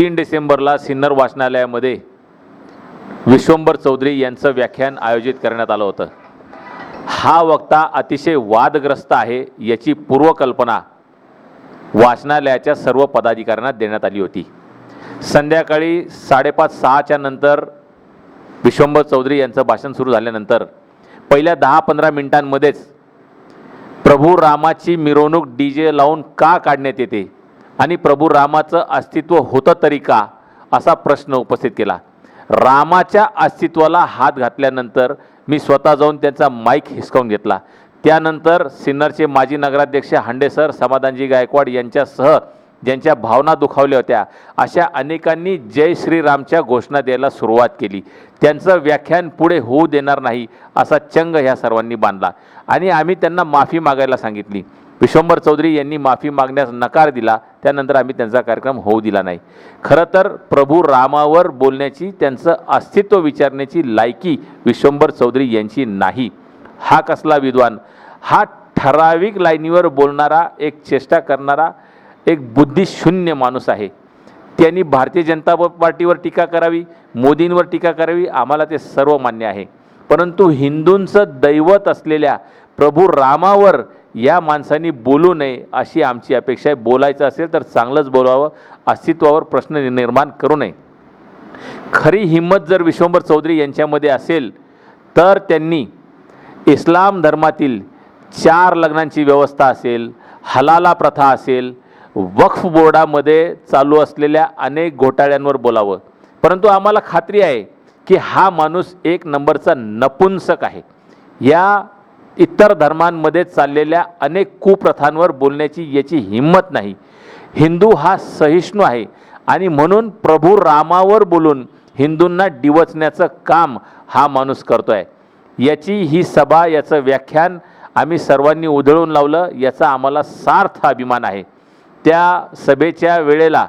तीन डिसेंबरला सिन्नर वाचनालयामध्ये विश्वंभर चौधरी यांचं व्याख्यान आयोजित करण्यात आलं होतं. हा वक्ता अतिशय वादग्रस्त आहे याची पूर्वकल्पना वाचनालयाच्या सर्व पदाधिकाऱ्यांना देण्यात आली होती. संध्याकाळी साडेपाच सहाच्या नंतर विश्वंभर चौधरी यांचं भाषण सुरू झाल्यानंतर पहिल्या दहा पंधरा मिनिटांमध्येच प्रभू रामाची मिरवणूक डी जे लावून का काढण्यात येते? आणि प्रभू रामाचं अस्तित्व होतं तरी का? असा प्रश्न उपस्थित केला. रामाच्या अस्तित्वाला हात घातल्यानंतर मी स्वतः जाऊन त्यांचा माईक हिसकावून घेतला. त्यानंतर सिन्नरचे माजी नगराध्यक्ष हांडे सर समाधानजी गायकवाड यांच्यासह ज्यांच्या भावना दुखावल्या होत्या अशा अनेकांनी जय श्रीरामच्या घोषणा द्यायला सुरुवात केली. त्यांचं व्याख्यान पुढे होऊ देणार नाही असा चंग ह्या सर्वांनी बांधला. आणि आम्ही त्यांना माफी मागायला सांगितली. विश्वंभर चौधरी यांनी माफी मागण्यास नकार दिला त्यानंतर आम्ही त्यांचा कार्यक्रम होऊ दिला नाही. खरं तर प्रभू रामावर बोलण्याची त्यांचं अस्तित्व विचारण्याची लायकी विश्वंभर चौधरी यांची नाही. हा कसला विद्वान? हा ठराविक लाईनीवर बोलणारा एक चेष्टा करणारा एक बुद्धिशून्य माणूस आहे. त्यांनी भारतीय जनता पार्टीवर टीका करावी मोदींवर टीका करावी आम्हाला ते सर्व मान्य आहे. परंतु हिंदूंचं दैवत असलेल्या प्रभू रामावर या माणसांनी बोलू नये अशी आमची अपेक्षा आहे. बोलायचं असेल तर चांगलंच बोलावं. अस्तित्वावर प्रश्न निर्माण करू नये. खरी हिंमत जर विश्वंभर चौधरी यांच्यामध्ये असेल तर त्यांनी इस्लाम धर्मातील चार लग्नांची व्यवस्था असेल हलाला प्रथा असेल वक्फ बोर्डामध्ये चालू असलेल्या अनेक घोटाळ्यांवर बोलावं. परंतु आम्हाला खात्री आहे की हा माणूस एक नंबरचा नपुंसक आहे. या इतर धर्मांमध्ये चाललेल्या अनेक कुप्रथांवर बोलण्याची याची हिंमत नाही. हिंदू हा सहिष्णू आहे आणि म्हणून प्रभू रामावर बोलून हिंदूंना डिवचण्याचं काम हा माणूस करतो आहे याची ही सभा याचं व्याख्यान आम्ही सर्वांनी उधळून लावलं याचा आम्हाला सार्थ अभिमान आहे. त्या सभेच्या वेळेला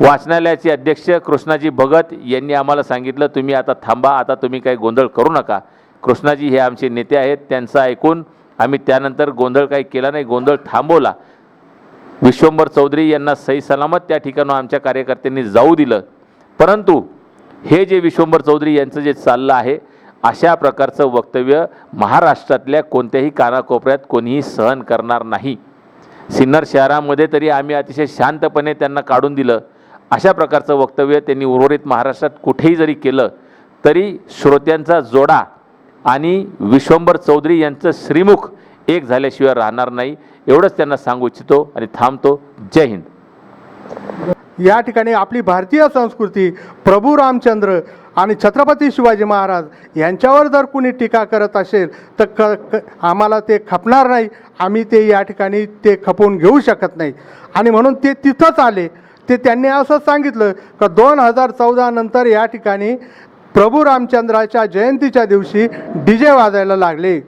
वाचनालयाचे अध्यक्ष कृष्णाजी भगत यांनी आम्हाला सांगितलं तुम्ही आता थांबा आता तुम्ही काही गोंधळ करू नका. कृष्णाजी हे आमचे नेते आहेत त्यांचं ऐकून आम्ही त्यानंतर गोंधळ काही केला नाही. गोंधळ थांबवला. विश्वंभर चौधरी यांना सही सलामत त्या ठिकाणं आमच्या कार्यकर्त्यांनी जाऊ दिलं. परंतु हे जे विश्वंभर चौधरी यांचं जे चाललं आहे अशा प्रकारचं वक्तव्य महाराष्ट्रातल्या कोणत्याही कानाकोपऱ्यात कोणीही सहन करणार नाही. सिन्नर शहरामध्ये तरी आम्ही अतिशय शांतपणे त्यांना काढून दिलं. अशा प्रकारचं वक्तव्य त्यांनी उर्वरित महाराष्ट्रात कुठेही जरी केलं तरी श्रोत्यांचा जोडा आणि विश्वंभर चौधरी यांचं श्रीमुख एक झाल्याशिवाय राहणार नाही एवढंच त्यांना सांगू इच्छितो आणि थांबतो. जय हिंद. या ठिकाणी आपली भारतीय संस्कृती प्रभू रामचंद्र आणि छत्रपती शिवाजी महाराज यांच्यावर जर कुणी टीका करत असेल तर क क आम्हाला ते खपणार नाही. आम्ही ते या ठिकाणी ते खपवून घेऊ शकत नाही. आणि म्हणून ते तिथंच आले. ते त्यांनी असं सांगितलं का दोन हजार चौदा नंतर या ठिकाणी प्रभू रामचंद्राच्या जयंतीच्या दिवशी डी जे वाजायला लागले.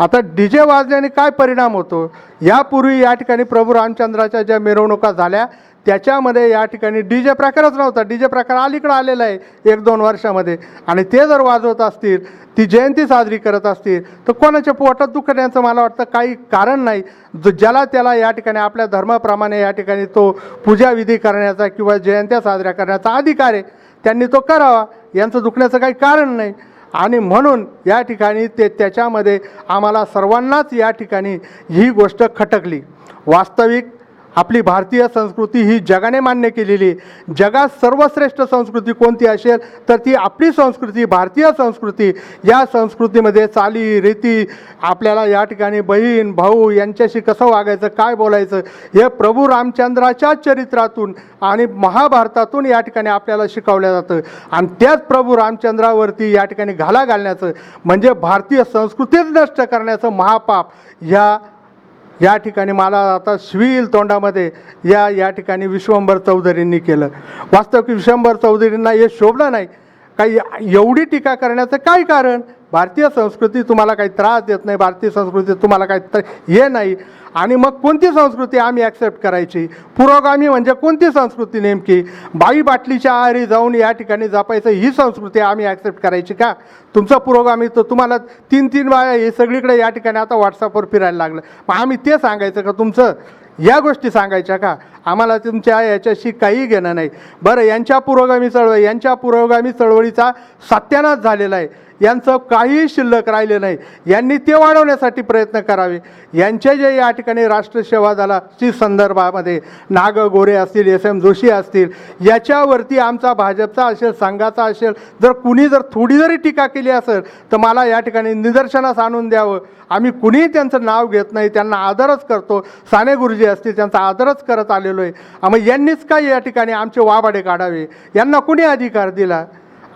आता डी जे वाजल्याने काय परिणाम होतो? यापूर्वी या ठिकाणी प्रभू रामचंद्राच्या ज्या मिरवणुका झाल्या त्याच्यामध्ये या ठिकाणी डी जे प्रकारच नव्हता. डी जे प्रकार अलीकडं आलेला आहे एक दोन वर्षामध्ये. आणि ते जर वाजवत असतील ती जयंती साजरी करत असतील तर कोणाच्या पोटात दुखण्याचं मला वाटतं काही कारण नाही. जो ज्याला त्याला या ठिकाणी आपल्या धर्माप्रमाणे या ठिकाणी तो पूजाविधी करण्याचा किंवा जयंत्या साजऱ्या करण्याचा अधिकार आहे त्यांनी तो करावा. यांचं दुखण्याचं काही कारण नाही. आणि म्हणून या ठिकाणी ते त्याच्यामध्ये आम्हाला सर्वांनाच या ठिकाणी ही गोष्ट खटकली. वास्तविक आपली भारतीय संस्कृती ही जगाने मान्य केलेली आहे. जगात सर्वश्रेष्ठ संस्कृती कोणती असेल तर ती आपली संस्कृती भारतीय संस्कृती या संस्कृतीमध्ये चाली रीती आपल्याला या ठिकाणी बहीण भाऊ यांच्याशी कसं वागायचं काय बोलायचं हे प्रभू रामचंद्राच्या चरित्रातून आणि महाभारतातून या ठिकाणी आपल्याला शिकवलं जातं आणि त्याच प्रभू रामचंद्रावरती या ठिकाणी घाला घालण्याचं म्हणजे भारतीय संस्कृतीच नष्ट करण्याचं महापाप ह्या या ठिकाणी मला आता शिवील तोंडामध्ये या या ठिकाणी विश्वंभर चौधरींनी केलं. वास्तविक विश्वंभर चौधरींना हे शोभलं नाही. काही एवढी टीका करण्याचं काय कारण? भारतीय संस्कृती तुम्हाला काही त्रास देत नाही भारतीय संस्कृती तुम्हाला काही त्र हे नाही. आणि मग कोणती संस्कृती आम्ही ॲक्सेप्ट करायची? पुरोगामी म्हणजे कोणती संस्कृती नेमकी? बाई बाटलीच्या आहारी जाऊन या ठिकाणी जपायचं ही संस्कृती आम्ही ॲक्सेप्ट करायची का? तुमचं पुरोगामी तर तुम्हाला तीन तीन बाया हे सगळीकडे या ठिकाणी आता व्हॉट्सअपवर फिरायला लागलं. मग आम्ही ते सांगायचं का तुमचं? या गोष्टी सांगायच्या का? आम्हाला तुमच्या याच्याशी काही घेणं नाही. बरं यांच्या पुरोगामी चळवळी यांच्या पुरोगामी चळवळीचा सत्यानाश झालेला आहे. यांचं काहीही शिल्लक राहिले नाही. यांनी ते वाढवण्यासाठी प्रयत्न करावे. यांचे जे या ठिकाणी राष्ट्रसेवा दलाची संदर्भामध्ये नाग गोरे असतील एस एम जोशी असतील याच्यावरती आमचा भाजपचा असेल संघाचा असेल जर कुणी जर थोडी जरी टीका केली असेल तर मला या ठिकाणी निदर्शनास आणून द्यावं. आम्ही कुणीही त्यांचं नाव घेत नाही त्यांना आदरच करतो. साने गुरुजी असतील त्यांचा आदरच करत आलेलो आहे. मग यांनीच काय या ठिकाणी आमचे वाबाडे काढावे? यांना कुणी अधिकार दिला?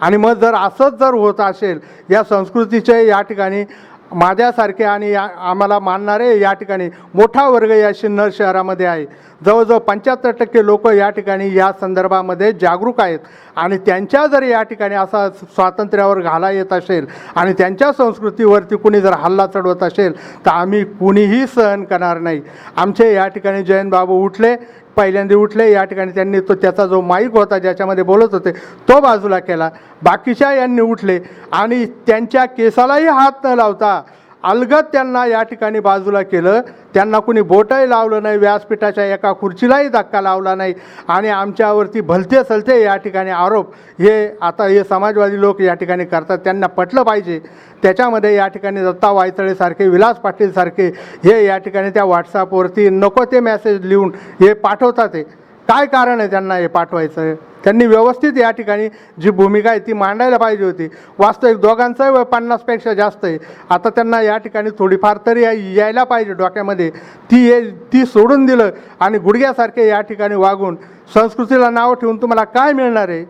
आणि मग जर असंच जर होत असेल या संस्कृतीचे या ठिकाणी माझ्यासारखे आणि या आम्हाला मानणारे या ठिकाणी मोठा वर्ग या सिन्नर शहरामध्ये आहे. जवळजवळ पंच्याहत्तर टक्के लोक या ठिकाणी या संदर्भामध्ये जागरूक आहेत. आणि त्यांच्या जर या ठिकाणी असा स्वातंत्र्यावर घाला येत असेल आणि त्यांच्या संस्कृतीवरती कुणी जर हल्ला चढवत असेल तर आम्ही कुणीही सहन करणार नाही. आमचे या ठिकाणी जयंत बाबू उठले पहिल्यांदा उठले या ठिकाणी त्यांनी तो त्याचा जो माईक होता ज्याच्यामध्ये बोलत होते तो बाजूला केला. बाकीच्या यांनी उठले आणि त्यांच्या केसालाही हात न लावता अलगद त्यांना या ठिकाणी बाजूला केलं. त्यांना कुणी बोटही लावलं नाही व्यासपीठाच्या एका खुर्चीलाही धक्का लावला नाही. आणि आमच्यावरती भलते सलते या ठिकाणी आरोप हे आता हे समाजवादी लोक या ठिकाणी करतात. त्यांना पटलं पाहिजे. त्याच्यामध्ये या ठिकाणी दत्ता वायतळेसारखे विलास पाटीलसारखे हे या ठिकाणी त्या व्हॉट्सअपवरती नको ते मेसेज लिहून हे पाठवतात ते काय कारण आहे त्यांना हे पाठवायचं? त्यांनी व्यवस्थित या ठिकाणी जी भूमिका आहे ती मांडायला पाहिजे होती. वास्तविक दोघांचं वय पन्नासपेक्षा जास्त आहे. आता त्यांना या ठिकाणी थोडीफार तरी यायला पाहिजे डोक्यामध्ये. ती ये ती सोडून दिलं आणि गुडघ्यासारखे या ठिकाणी वागून संस्कृतीला नावं ठेवून तुम्हाला काय मिळणार आहे?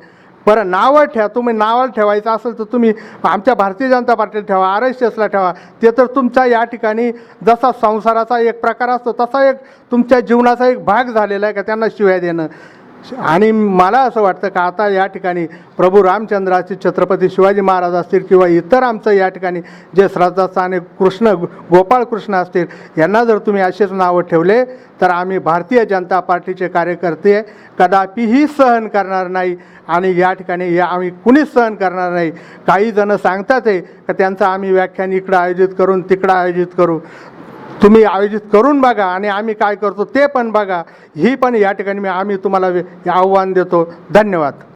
बरं नावं ठेवा. तुम्ही नावाला ठेवायचं असेल तर तुम्ही आमच्या भारतीय जनता पार्टीला ठेवा आर एस एसला ठेवा. ते तर तुमच्या या ठिकाणी जसा संसाराचा एक प्रकार असतो तसा एक तुमच्या जीवनाचा एक भाग झालेला आहे का त्यांना शिवाय देणं? आणि मला असं वाटतं का आता या ठिकाणी प्रभू रामचंद्राचे छत्रपती शिवाजी महाराज असतील किंवा इतर आमचं या ठिकाणी जे श्रद्धास्थान कृष्ण गोपाळ कृष्ण असतील यांना जर तुम्ही असेच नावं ठेवले तर आम्ही भारतीय जनता पार्टीचे कार्यकर्ते कदापिही सहन करणार नाही आणि या ठिकाणी या आम्ही कुणीच सहन करणार नाही. काही जणं सांगतात आहे का त्यांचं आम्ही व्याख्यान इकडं आयोजित करून तिकडं आयोजित करू. तुम्ही आयोजित करून बघा आणि आम्ही काय करतो ते पण बघा. ही पण या ठिकाणी मी आम्ही तुम्हाला आव्हान देतो. धन्यवाद.